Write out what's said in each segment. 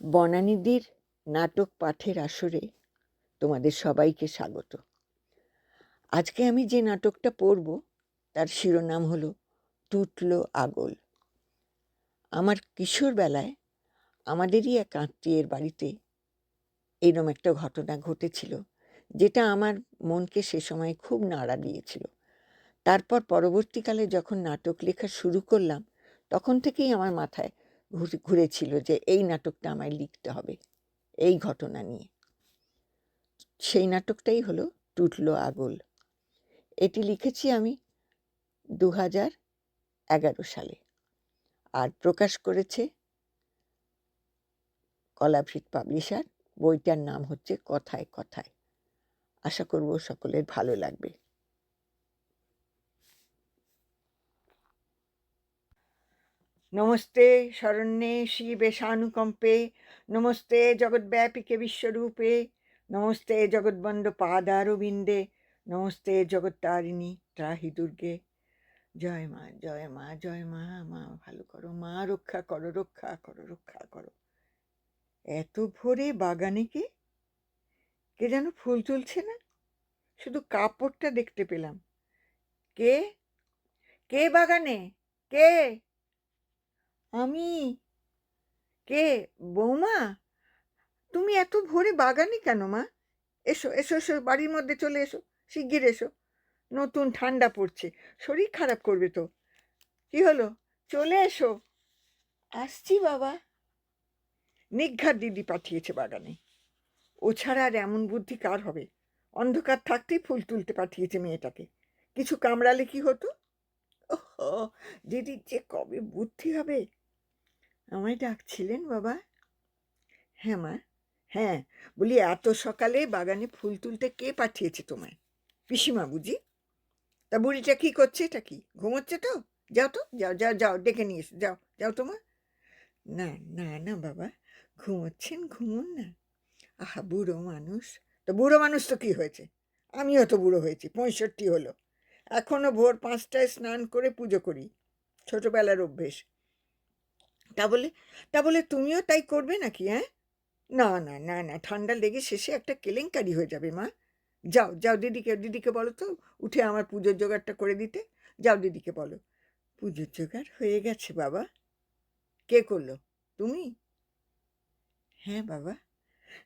বনানীদির নাটক পাঠের আসরে তোমাদের সবাইকে স্বাগত। আজকে আমি যে নাটকটা পড়ব, তার শিরোনাম হলো টুটলো আগল। আমার কিশোর বেলায় আমাদেরই এক আত্মীয়ের বাড়িতে এরম একটা ঘটনা ঘটেছিল, যেটা আমার মনকে সে সময় খুব নাড়া দিয়েছিল। তারপর পরবর্তীকালে যখন নাটক লেখা শুরু করলাম, তখন থেকেই আমার মাথায় ঘুরেছিল যে এই নাটকটা আমায় লিখতে হবে এই ঘটনা নিয়ে। সেই নাটকটাই হলো টুটলো আগল। এটি লিখেছি আমি দু হাজার এগারো সালে আর প্রকাশ করেছে কলাভৃত পাবলিশার। বইটার নাম হচ্ছে কথায় কথায়। আশা করব সকলের ভালো লাগবে। নমস্তে শরণ্যে শিবে সানুকম্পে নমস্তে জগদ্ব্যাপিকে বিশ্বরূপে, নমস্তে জগৎবন্দ পাদারবিন্দে নমস্তে জগত্তারিণী ত্রাহি দুর্গে জয় মা জয় মা জয় মা মা ভালো করো, মা রক্ষা করো রক্ষা করো রক্ষা করো। এত ভোরে বাগানে কে? কে যেন ফুল তুলছে না? শুধু কাপড়টা দেখতে পেলাম। কে? কে বাগানে? কে? আমি? কে? বৌমা? তুমি এত ভোরে বাগানে কেন মা? এসো এসো এসো, বাড়ির মধ্যে চলে এসো, শিগগির এসো। নতুন ঠান্ডা পড়ছে, শরীর খারাপ করবে তো। কি হলো? চলে এসো। আসছি বাবা। নিঘাত দিদি পাঠিয়েছে বাগানে। ও ছাড়া আর এমন বুদ্ধি কার হবে? অন্ধকার থাকতেই ফুল তুলতে পাঠিয়েছে মেয়েটাকে। কিছু কামড়ালে কি হতো? ওহো, দিদির যে কবে বুদ্ধি হবে? আমায় ডাকছিলেন বাবা? হ্যাঁ মা হ্যাঁ। বলি, এত সকালে বাগানে ফুল তুলতে কে পাঠিয়েছে তোমায়? পিসিমা বুঝি? তা বুড়িটা কি করছে? এটা কি? ঘুমোচ্ছে তো? যাও তো, যাও যাও যাও, ডেকে নিয়ে এসো, যাও যাও তোমা না না না বাবা, ঘুমোচ্ছেন, ঘুমুন না। আহা, বুড়ো মানুষ। তো বুড়ো মানুষ তো কি হয়েছে? আমিও তো বুড়ো হয়েছি, পঁয়ষট্টি হলো। এখনও ভোর পাঁচটায় স্নান করে পুজো করি। ছোটোবেলার অভ্যেস। তা বলে তা বলে তুমিও তাই করবে নাকি হ্যাঁ না না না না ঠান্ডা লেগে শেষে একটা কেলেঙ্কারি হয়ে যাবে, মা। যাও যাও দিদিকে দিদিকে বলো তো, উঠে আমার পুজোর জোগাড়টা করে দিতে। যাও দিদিকে বলো। পুজোর জোগাড় হয়ে গেছে, বাবা। কে করল? তুমি? হ্যাঁ বাবা।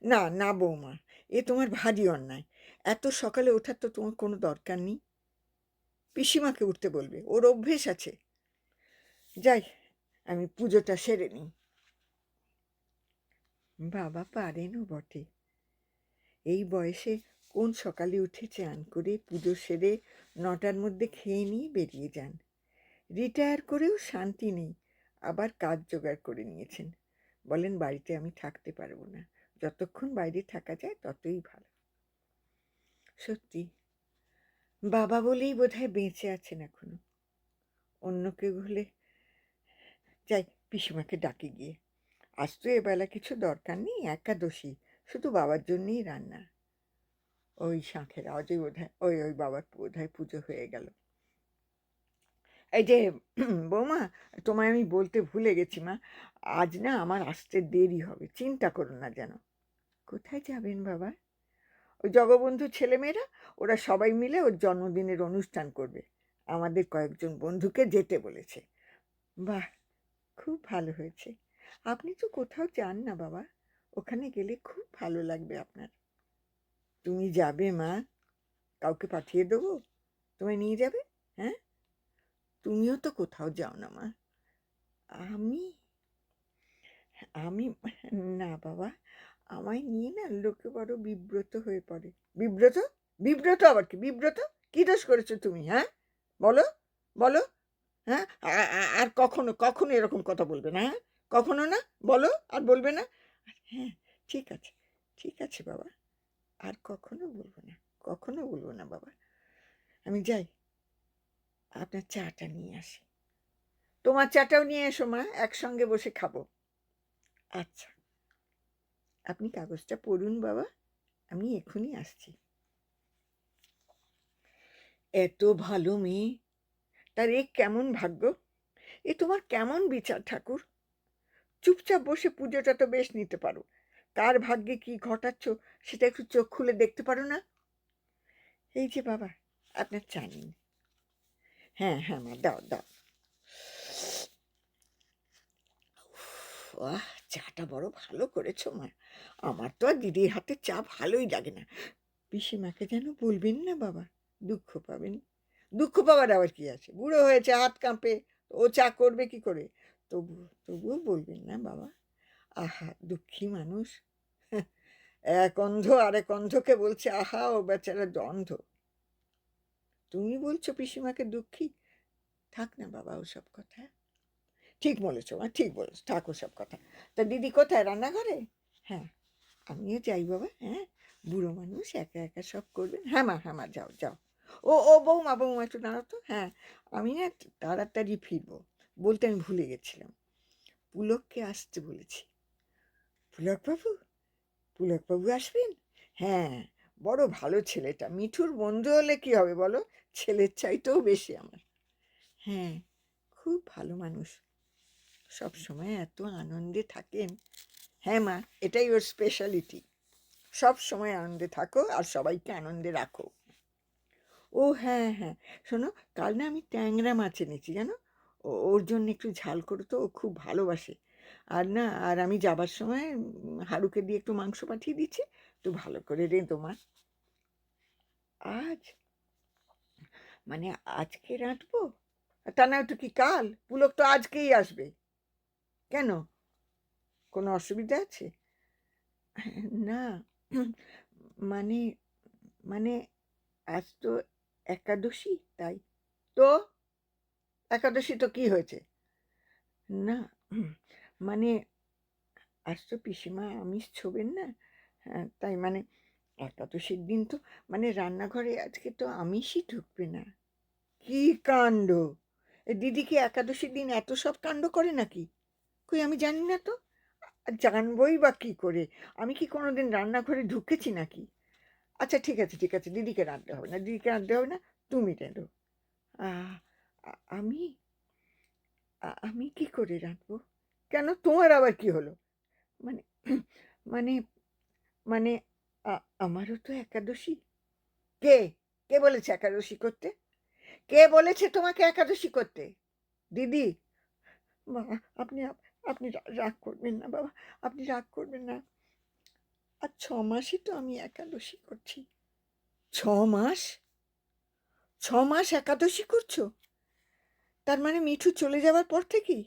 না না, বৌমা, এ তোমার ভারী অন্যায়। এত সকালে ওঠার তো তোমার কোনো দরকার নেই। পিসিমাকে উঠতে বলবে, ওর অভ্যেস আছে। যাই আমি পুজোটা সেরে নিই। বাবা পারেনও বটে। এই বয়সে কোন সকালে উঠে চান করে পুজো সেরে নটার মধ্যে খেয়ে নিয়ে বেরিয়ে যান। রিটায়ার করেও শান্তি নেই, আবার কাজ জোগাড় করে নিয়েছেন। বলেন বাড়িতে আমি থাকতে পারব না, যতক্ষণ বাইরে থাকা যায় ততই ভালো। সত্যি, বাবা বলেই বোধহয় বেঁচে আছেন এখনও। অন্য কেউ হলে যাই, পিসিমাকে ডাকে গিয়ে। আজ তো এবেলা কিছু দরকার নেই, একাদশী, শুধু বাবার জন্যই রান্না। ওই শাঁখের আওয়াজে বোধহয়, ওই ওই বাবার বোধহয় পুজো হয়ে গেল। এই যে, বৌমা, তোমায় আমি বলতে ভুলে গেছি মা, আজ না আমার আসতে দেরি হবে, চিন্তা করো না যেন। কোথায় যাবেন বাবা? ওই জগবন্ধু ছেলেমেয়েরা, ওরা সবাই মিলে ওর জন্মদিনের অনুষ্ঠান করবে। আমাদের কয়েকজন বন্ধুকে যেতে বলেছে। বাহ! খুব ভালো হয়েছে। আপনি তো কোথাও যান না বাবা। ওখানে গেলে খুব ভালো লাগবে আপনার। তুমি যাবে, মা। কাউকে পাঠিয়ে দেবো? তোমায় নিয়ে যাবে? হ্যাঁ? তুমিও তো কোথাও যাও না, মা। আমি আমি, না বাবা। আমায় নিয়ে না লোকে বড় বিব্রত হয়ে পড়ে। বিব্রত? বিব্রত আবার কি? বিব্রত? কি দোষ করেছ তুমি হ্যাঁ? বলো বলো। হ্যাঁ? আর কখনো কখনো এরকম কথা বলবে না হ্যাঁ? কখনো না? বলো, আর বলবে না? হ্যাঁ ঠিক আছে ঠিক আছে বাবা। আর কখনো বলব না, কখনো বলব না বাবা। আমি যাই, আপনার চাটা নিয়ে আসি। তোমার চাটাও নিয়ে এসো মা, একসঙ্গে বসে খাব। আচ্ছা। আপনি কাগজটা পড়ুন বাবা, আমি এখনই আসছি। এত ভালো মেয়ে। তার এ কেমন ভাগ্য? এ তোমার কেমন বিচার ঠাকুর? চুপচাপ বসে পুজোটা তো বেশ নিতে পারো। কার ভাগ্যে কি ঘটাচ্ছ সেটা একটু চোখ খুলে দেখতে পারো না? এই যে বাবা, আপনার চা নিন হ্যাঁ হ্যাঁ মা, দাও দাও। বাহ চাটা বড় ভালো করেছ মা। আমার তো আর দিদির হাতে চা ভালোই লাগে না। পিসিমাকে যেন বলবেন না বাবা, দুঃখ পাবেন। দুঃখ পাবার আবার কি আছে? বুড়ো হয়েছে, হাত কাঁপে ও চা করবে কি করে? তবু, তবুও বলবেন না বাবা। আহা, দুঃখী মানুষ। এক অন্ধ আরেক অন্ধকে বলছে, আহা, ও বেচারা অন্ধ তুমি বলছো পিসিমাকে দুঃখী? থাক না বাবা ওসব কথা। ঠিক বলেছ মা, ঠিক বলেছ, থাক ওসব কথা। তা দিদি কোথায়, রান্নাঘরে? হ্যাঁ আমিও যাই বাবা হ্যাঁ। বুড়ো মানুষ, একা একা সব করবেন। হ্যাঁ মা হ্যাঁ মা, যাও যাও। ও ও বৌমা বৌমা একটু দাঁড়াও তো। হ্যাঁ আমি না তাড়াতাড়ি ফিরবো, বলতে আমি ভুলে গেছিলাম। পুলককে আসতে বলেছি। পুলকবাবু পুলকবাবু আসবেন? হ্যাঁ বড় ভালো ছেলেটা। মিঠুর বন্ধু হলে কি হবে বলো? ছেলের চাইতেও বেশি আমার। হ্যাঁ খুব ভালো মানুষ। সব সময় এত আনন্দে থাকেন। হ্যাঁ মা, এটাই ওর স্পেশালিটি সব সময় আনন্দে থাকো আর সবাইকে আনন্দে রাখো। ও হ্যাঁ হ্যাঁ। শোনো, কাল না আমি ট্যাংরা মাছ এনেছি, জানো? ওর জন্য একটু ঝাল করে তো, ও খুব ভালোবাসে। আর না, আর আমি যাবার সময় হারুকে দিয়ে একটু মাংস পাঠিয়ে দিচ্ছি একটু ভালো করে রে তোমার আজ? মানে আজকে রাঁধবো? তা না তো কি কাল? পুলক তো আজকেই আসবে। কেন? কোনো অসুবিধা আছে? না। মানে মানে আজ তো একাদশী তাই? তো? একাদশী তো কি হয়েছে? না মানে আজ তো পিসিমা আমিষ ছোবেন না? হ্যাঁ, তাই মানে একাদশীর দিন তো মানে রান্নাঘরে আজকে তো আমিষই ঢুকবে না। কি কাণ্ড? দিদি কি একাদশীর দিন এত সব কাণ্ড করে নাকি? কই আমি জানি না তো। জানবই বা কী করে? আমি কি কোনোদিন রান্নাঘরে ঢুকেছি নাকি? আচ্ছা ঠিক আছে ঠিক আছে দিদিকে রাঁধতে হবে না দিদিকে রাঁধতে হবে না তুমি রেঁধো। আ- আমি আমি কি করে রাঁধবো? কেন? তোমার আবার কি হলো? মানে মানে মানে আমারও তো একাদশী। কে? কে বলেছে একাদশী করতে? কে বলেছে তোমাকে একাদশী করতে? দিদি? বাবা আপনি আপনি রাগ করবেন না বাবা আপনি রাগ করবেন না। আর ছ মাসই তো আমি একাদশী করছি। ছ মাস? ছ মাস একাদশী করছ? তার মানে মিঠু চলে যাওয়ার পর থেকেই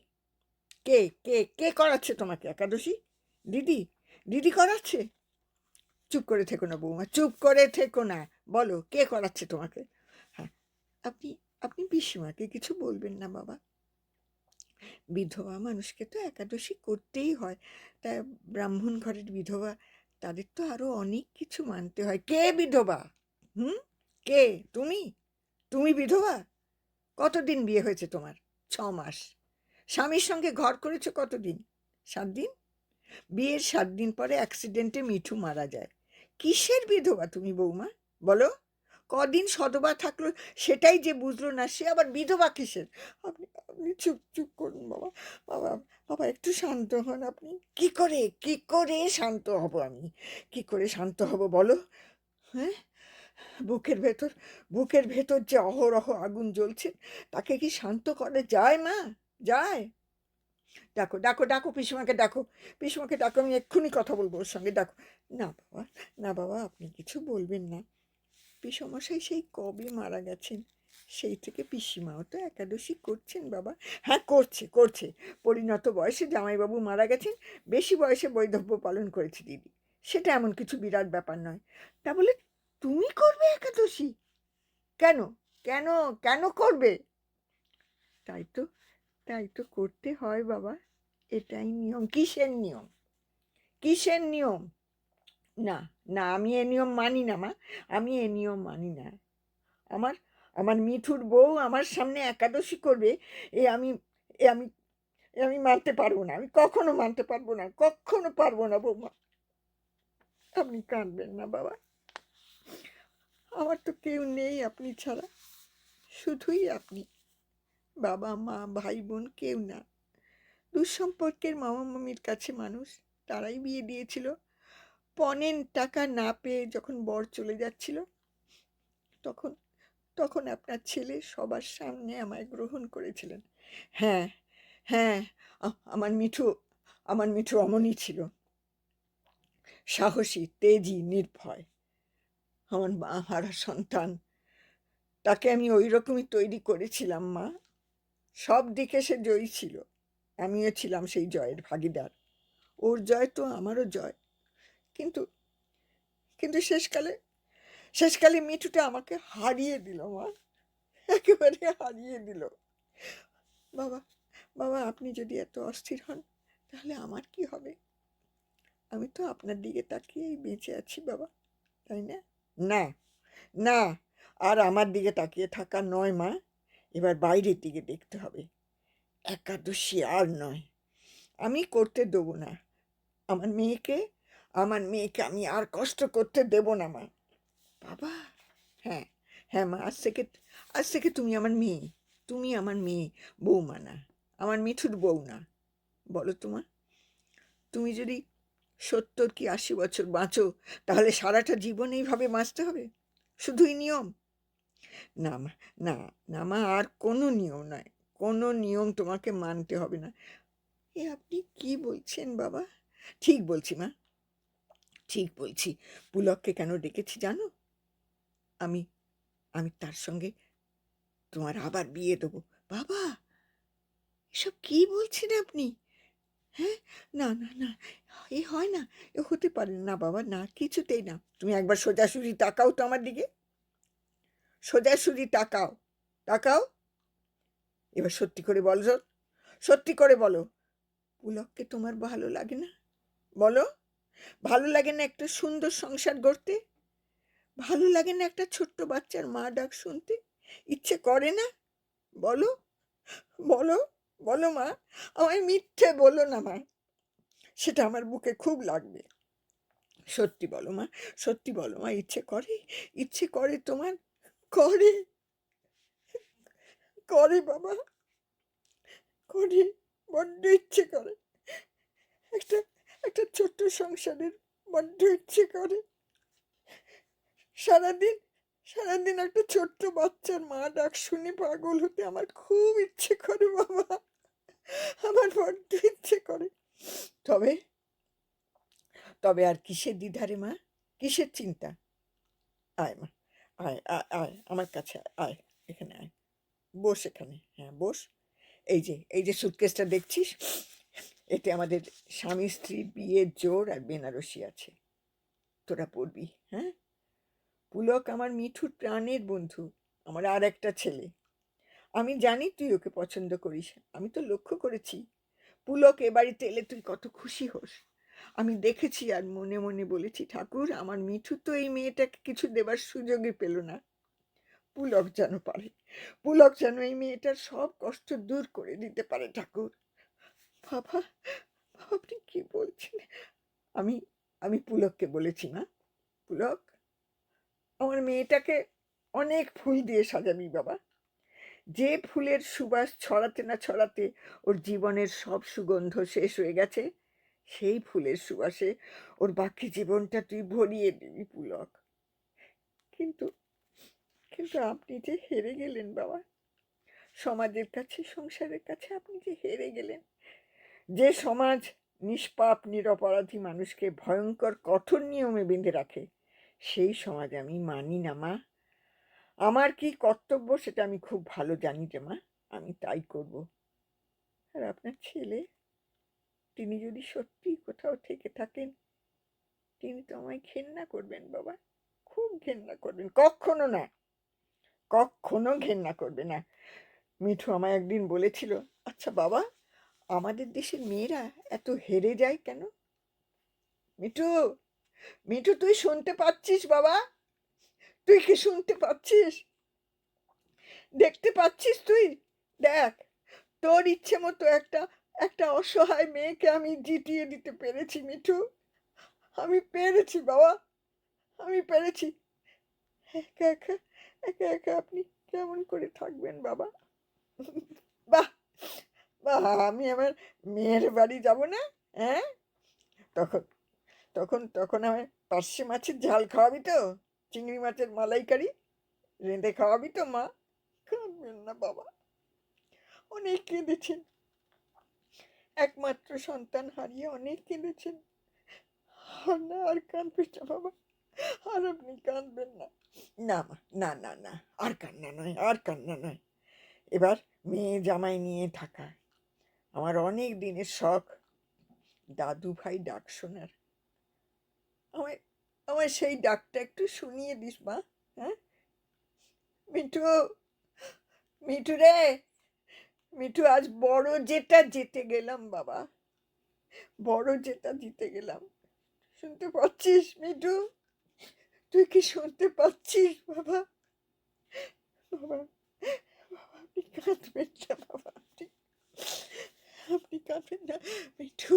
কে কে কে করাচ্ছে তোমাকে একাদশী? দিদি দিদি করাচ্ছে? চুপ করে থেকো না বৌমা, চুপ করে থেকো না। বলো, কে করাচ্ছে তোমাকে? হ্যাঁ আপনি আপনি পিসিমাকে কিছু বলবেন না বাবা। বিধবা মানুষকে তো একাদশী করতেই হয়। তা ব্রাহ্মণ ঘরের বিধবা তাদের তো আরও অনেক কিছু মানতে হয়। কে বিধবা? হুম? কে? তুমি? তুমি বিধবা? কতদিন বিয়ে হয়েছে তোমার? ছ মাস। স্বামীর সঙ্গে ঘর করেছ কতদিন? সাত দিন? বিয়ের সাত দিন পরে অ্যাক্সিডেন্টে মিঠু মারা যায়। কিসের বিধবা তুমি বৌমা? বলো। কদিন সধবা থাকল সেটাই যে বুঝলো না সে আবার বিধবা কিসের? আপনি আপনি চুপ চুপ করুন বাবা। বাবা বাবা, একটু শান্ত হন আপনি। কি করে কি করে শান্ত হব আমি? কি করে শান্ত হব বলো? হ্যাঁ? বুকের ভেতর বুকের ভেতর যে অহরহ আগুন জ্বলছে, তাকে কি শান্ত করা যায় মা? যায়। ডাকো ডাকো ডাকো, পিসিমাকে ডাকো। পিসিমাকে ডাকো, আমি এক্ষুনি কথা বলব ওর সঙ্গে, ডাকো। না বাবা না বাবা, আপনি কিছু বলবেন না। পিসমশাই সেই কবে মারা গেছেন? সেই থেকে পিসিমাও তো একাদশী করছেন বাবা। হ্যাঁ করছে করছে। পরিণত বয়সে জামাইবাবু মারা গেছেন, বেশি বয়সে বৈধব্য পালন করেছে দিদি। সেটা এমন কিছু বিরাট ব্যাপার নয়। তা বলে, তুমি করবে একাদশী? কেন? কেন? কেন করবে? তাই তো তাই তো করতে হয় বাবা। এটাই নিয়ম। কিসের নিয়ম? কিসের নিয়ম? না না, আমি এ নিয়ম মানি না মা। আমি এ নিয়ম মানি না। আমার আমার মিঠুর বউ আমার সামনে একাদশী করবে, এ আমি এ আমি এ আমি মানতে পারব না। আমি কখনো মানতে পারব না, কখনো পারব না বৌমা। আপনি কাঁদবেন না বাবা। আমার তো কেউ নেই আপনি ছাড়া। শুধুই আপনি। বাবা, মা, ভাই, বোন কেউ না। দুঃসম্পর্কের মামা মামির কাছে মানুষ, তারাই বিয়ে দিয়েছিল। পণের টাকা না পেয়ে যখন বর চলে যাচ্ছিল, তখন তখন আপনার ছেলে সবার সামনে আমায় গ্রহণ করেছিলেন। হ্যাঁ হ্যাঁ আমার মিঠু আমার মিঠু অমনই ছিল। সাহসী, তেজি, নির্ভয়। আমার মা হারা সন্তান। তাকে আমি ওই রকমই তৈরি করেছিলাম, মা। সব দিকে সে জয়ী ছিল। আমিও ছিলাম সেই জয়ের ভাগিদার। ওর জয় তো আমারও জয়। কিন্তু কিন্তু শেষকালে শেষকালে মিঠুটা আমাকে হারিয়ে দিল, মা। একেবারে হারিয়ে দিল। বাবা বাবা, আপনি যদি এত অস্থির হন, তাহলে আমার কি হবে? আমি তো আপনার দিকে তাকিয়েই বেঁচে আছি, বাবা। তাই না? না না, আর আমার দিকে তাকিয়ে থাকা নয়, মা। এবার বাইরের দিকে দেখতে হবে। একাদশী আর নয়। আমি করতে দেবো না। আমার মেয়েকে আমার মেয়েকে আমি আর কষ্ট করতে দেব না, মা। বাবা হ্যাঁ হ্যাঁ মা, আজ থেকে আজ থেকে তুমি আমার মেয়ে, তুমি আমার মেয়ে, বৌমা না, আমার মিঠুর বউ না। বলো তোমা তুমি যদি সত্তর কি আশি বছর বাঁচো, তাহলে সারাটা জীবন এইভাবে বাঁচতে হবে? শুধুই নিয়ম? না মা, না না মা, আর কোনো নিয়ম নয়, কোনো নিয়ম তোমাকে মানতে হবে না। এ আপনি কি বলছেন বাবা? ঠিক বলছি মা, ঠিক বলছি। পুলককে কেন ডেকেছি জানো? আমি আমি তার সঙ্গে তোমার আবার বিয়ে দেবো। বাবা, এসব কি বলছেন আপনি? হ্যাঁ? না না না, এ হয় না, এ হতে পারে না বাবা, না, কিছুতেই না। তুমি একবার সোজাসুজি তাকাও তো আমার দিকে। সোজাসুজি তাকাও তাকাও। এবার সত্যি করে বলো সত্যি করে বলো। পুলককে তোমার ভালো লাগে না? বলো, ভালো লাগে না একটা সুন্দর সংসার গড়তে? ভালো লাগে না একটা ছোট্ট বাচ্চার মা ডাক শুনতে? ইচ্ছে করে না? বলো বলো বলো মা, আমায় মিথ্যে বলো না মা। সেটা আমার বুকে খুব লাগবে। সত্যি বলো মা, সত্যি বলো মা, ইচ্ছে করে ইচ্ছে করে তোমার, করে করে বাবা, করে, বড্ড ইচ্ছে করে। একটা একটা ছোট্ট সংসারের বড্ড ইচ্ছে করে। সারাদিন সারাদিন একটা ছোট্ট বাচ্চার মা ডাক শুনে পাগল হতে আমার খুব ইচ্ছে করে বাবা। আমার বড্ড ইচ্ছে করে। তবে তবে আর কিসের দ্বিধারে মা? কিসের চিন্তা? আয় মা, আয় আয় আয়, আমার কাছে আয় এখানে আয়। বস এখানে হ্যাঁ বস। এই যে এই যে সুটকেসটা দেখছিস? এতে আমাদের স্বামী স্ত্রীর বিয়ের জোর আর বেনারসি আছে। তোরা পড়বি হ্যাঁ? পুলক আমার মিঠুর প্রাণের বন্ধু আমার আর একটা ছেলে। আমি জানি তুই ওকে পছন্দ করিস আমি তো লক্ষ্য করেছি। পুলক এ বাড়িতে এলে তুই কত খুশি হোস। আমি দেখেছি আর মনে মনে বলেছি ঠাকুর আমার মিঠু তো এই মেয়েটাকে কিছু দেবার সুযোগই পেল না। পুলক যেন পারে পুলক যেন এই মেয়েটার সব কষ্ট দূর করে দিতে পারে ঠাকুর। বাবা বাবা, আপনি কি বলছেন? আমি আমি পুলককে বলেছি না পুলক আমার মেয়েটাকে অনেক ফুল দিয়ে সাজাবি বাবা। যে ফুলের সুবাস ছড়াতে না ছড়াতে ওর জীবনের সব সুগন্ধ শেষ হয়ে গেছে, সেই ফুলের সুবাসে ওর বাকি জীবনটা তুই ভরিয়ে দিবি পুলক। কিন্তু কিন্তু আপনি যে হেরে গেলেন বাবা, সমাজের কাছে, সংসারের কাছে আপনি যে হেরে গেলেন, যে সমাজ নিষ্পাপ, নিরপরাধী মানুষকে ভয়ঙ্কর, কঠোর নিয়মে বেঁধে রাখে সেই সমাজ আমি মানি না, মা। আমার কি কর্তব্য সেটা আমি খুব ভালো জানি যে, মা, আমি তাই করব। আর আপনার ছেলে? তিনি যদি সত্যি কোথাও থেকে থাকেন, তিনি তো আমায় ঘেন্না করবেন, বাবা। খুব ঘেন্না করবেন। কখনো না। কখনো ঘেন্না করবে না। মিঠু আমায় একদিন বলেছিল আচ্ছা বাবা, আমাদের দেশের মেয়েরা এত হেরে যায় কেন? মিঠু মিঠু, তুই শুনতে পাচ্ছিস বাবা? তুই কি শুনতে পাচ্ছিস? দেখতে পাচ্ছিস তুই? দেখ, তোর ইচ্ছে মতো একটা একটা অসহায় মেয়েকে আমি জিতিয়ে দিতে পেরেছি, মিঠু। আমি পেরেছি বাবা, আমি পেরেছি। একা একা একা একা আপনি কেমন করে থাকবেন বাবা? বাহ বা আমি আমার মেয়ের বাড়ি যাব না হ্যাঁ? তখন তখন তখন আমার পার্শে মাছের ঝাল খাওয়াবি তো? চিংড়ি মাছের মালাইকারি? রেঁধে খাওয়াবি তো, মা? কাঁদবেন না, বাবা। অনেক কেঁদেছেন। একমাত্র সন্তান হারিয়ে অনেক কেঁদেছেন। আর না আর কাঁদবেন না, বাবা। আর আপনি কাঁদবেন না। না, মা, না না না, আর কান্না নয়, আর কান্না নয়। এবার মেয়ে জামাই নিয়ে থাকা। আমার অনেক দিনের শখ। দাদু ভাই ডাক শোনার। আমায় সেই ডাকটা একটু শুনিয়ে দিস, মা হ্যাঁ? মিঠু মিঠু রে, মিঠু, আজ বড় যেটা যেতে গেলাম, বাবা। বড় যেটা দিতে গেলাম। শুনতে পাচ্ছিস, মিঠু? তুই কি শুনতে পাচ্ছিস, বাবা? বাবা বাবা, আপনি কাঁদবেন না, বাবা, আপনি আপনি কাঁদবেন না, মিঠু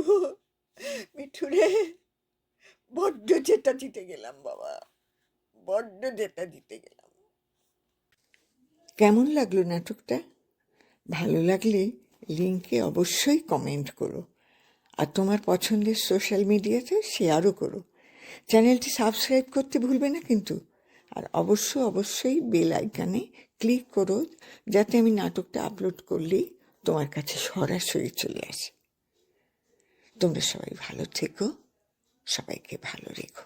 মিঠু রে। বড্ড যেটা দিতে গেলাম, বাবা। বড্ড যেটা দিতে গেলাম। কেমন লাগল নাটকটা? ভালো লাগলে লিঙ্কে অবশ্যই কমেন্ট করো। আর তোমার পছন্দের সোশ্যাল মিডিয়াতে শেয়ারও করো। চ্যানেলটি সাবস্ক্রাইব করতে ভুলবে না কিন্তু। আর অবশ্য অবশ্যই বেল আইকনে ক্লিক করো, যাতে আমি নাটকটা আপলোড করলেই তোমার কাছে সরাসরি চলে আসে। তোমরা সবাই ভালো থেকো। সবাইকে ভালো রেখো।